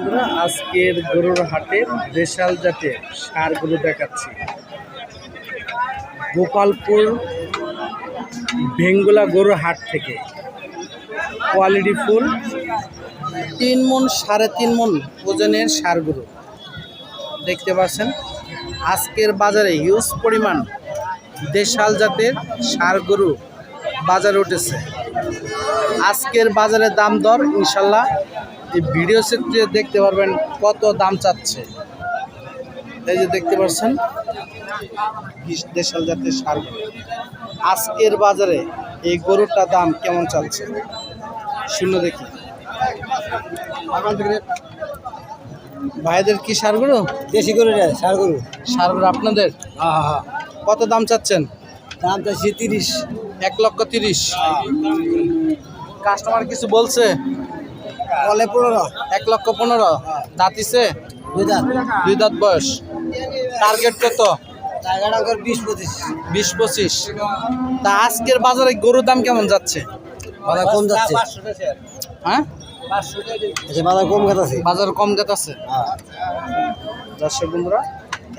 বন্ধুরা, আজকের গরুর হাটে দেশাল জাতের সারগুলো দেখাচ্ছি। গোপালপুর ভেঙ্গুলা গরুর হাট থেকে। কোয়ালিটি ফুল, তিন মন, সাড়ে তিন মন ওজনের সারগুলো। দেখতে পাচ্ছেন, আজকের বাজারে হিউজ পরিমাণ দেশাল জাতের সার গরু বাজারে উঠেছে। আজকের বাজারের দাম দর, ইনশাল্লাহ এই ভিডিও চিত্রে দেখতে পারবেন কত দাম চাচ্ছে। এই যে দেখতে পাচ্ছেন বিশ দেশাল জাতের সার। আজকের বাজারে এই গরুটার দাম কেমন চাচ্ছে? শূন্য দেখি। ভাইদের কি সার গরু? দেশি গরু রে সার গরু। সার গরু আপনাদের? হ্যাঁ হ্যাঁ হ্যাঁ। কত দাম চাচ্ছেন? দাম চাইছি তিরিশ। এক লক্ষ তিরিশ। কাস্টমার কিছু বলছে? বলে পনেরো। এক লক্ষ পনেরো। দাঁতিছে দুই দাঁত। দুই দাঁত বয়স। টার্গেট কত? বিশ পঁচিশ। তা আজকের বাজারে গরুর দাম কেমন যাচ্ছে? বাজার কম যাচ্ছে। হ্যাঁ? আচ্ছা বাজার কম কাটাছে বাজার কম গেত আছে দর্শক বন্ধুরা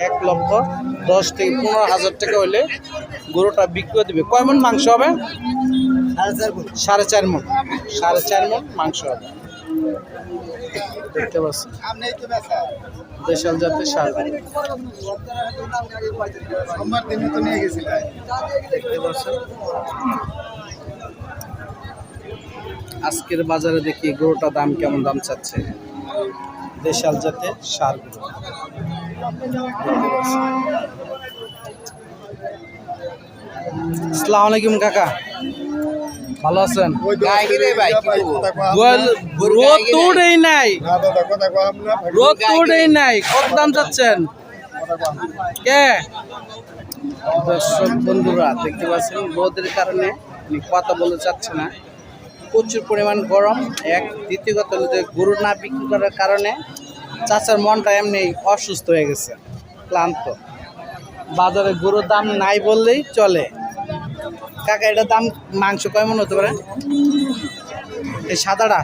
এক লক্ষ দশ থেকে পনেরো হাজার টাকা হলে গরুটা বিক্রি করে দিবে। কয় মন মাংস হবে? সাড়ে চার ফুট সাড়ে চার মন। সাড়ে চার মন মাংস হবে। দেখতে পাচ্ছি। দেশাল জাতের সার। সোমবার দিনে তো নিয়ে গেছিল। দেখতে পাচ্ছেন। আজকের বাজারে দেখি গরুটা দাম কেমন দাম চাচ্ছে? দেশাল জাতের সার। আসসালামু আলাইকুম কাকা। ভালো আছেন? রোদ তো উঠেই নাই। রোদ তো উঠেই নাই। কত দাম চাচ্ছেন? কে? দর্শক বন্ধুরা দেখতে পাচ্ছেন রোদের কারণে উনি কথা বলতে চাচ্ছে না। প্রচুর পরিমাণ গরম। এক দ্বিতীয়ত হলো যে গরু না বিক্রি করার কারণে চাচার মনটা এমনি অসুস্থ হয়ে গেছে ক্লান্ত। বাজারে গরুর দাম নাই বললেই চলে। কাকা এটার দাম মাংস কয় মন হতে পারে? এই সাদাটা?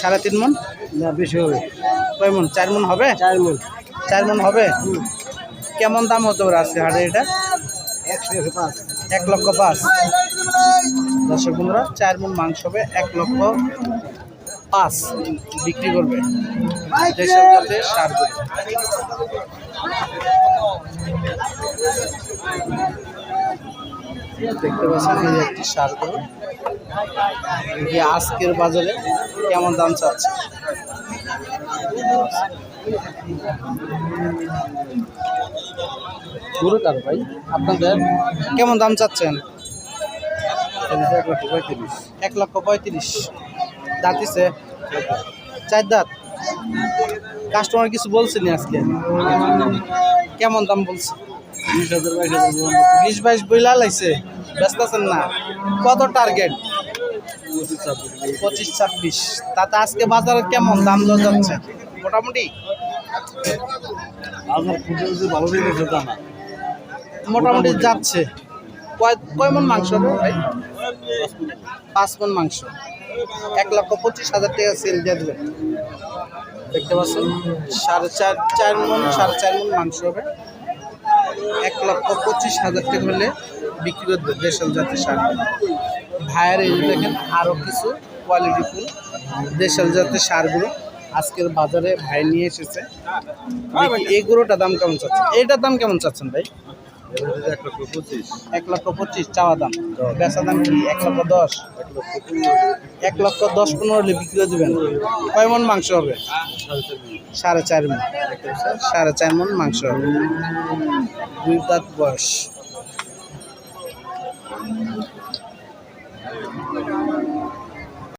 সাড়ে তিন মন না বেশি হবে। কয় মন চার মন হবে? চার মন চার মন হবে? কেমন দাম হতে পারে আজকে হাটে এটা? এক লক্ষ পাঁচ। দর্শক বন্ধুরা চার মন মাংস হবে এক লক্ষ পাঁচ বিক্রি করবে। দেশের সার গরু। দেখতে পাচ্ছেন এই একটি সার গরু। আজকের বাজারে কেমন দাম চাচ্ছে? ভাই আপনাদের কেমন দাম চাচ্ছেন? এক লক্ষ পঁয়ত্রিশ। দাঁতিছে চার দাঁত। কাস্টমার কিছু বলছেনি আজকে? কেমন দাম বলছে? বিশ বাইশ বইলা লাইছে। ব্যস্ত আছেন না? কত টার্গেট পঁচিশ ছাব্বিশ। তাতে আজকে বাজারে কেমন দাম দর যাচ্ছে? মোটামুটি? মোটামুটি যাচ্ছে। কয় কয় মন মাংস ভাই? পাঁচ মন মাংস। এক লক্ষ পঁচিশ হাজার টাকা সেল দিয়ে দেবেন দেখতে পাচ্ছেন, সাড়ে চার চার মন, সাড়ে চার মন মাংস হবে। এক লক্ষ পঁচিশ হাজার টাকা হলে বিক্রি করে দেবে দেশাল জাতের সার। ভাইয়ের এই দেখেন আরও কিছু কোয়ালিটি ফুল, দেশাল জাতের সারগুলো আজকের বাজারে ভাই নিয়ে এসেছে। গরুটার দাম কেমন চাচ্ছেন? এটার দাম কেমন চাচ্ছেন ভাই? এক লক্ষ পঁচিশ চাওয়া দাম। বেচা দাম কি এক লক্ষ দশ? এক লক্ষ দশ পনেরো হলে বিক্রি করে দেবেন। কয় মন মাংস হবে? সাড়ে চার মন। সাড়ে চার মন মাংস হবে। দুই দাঁত বয়স।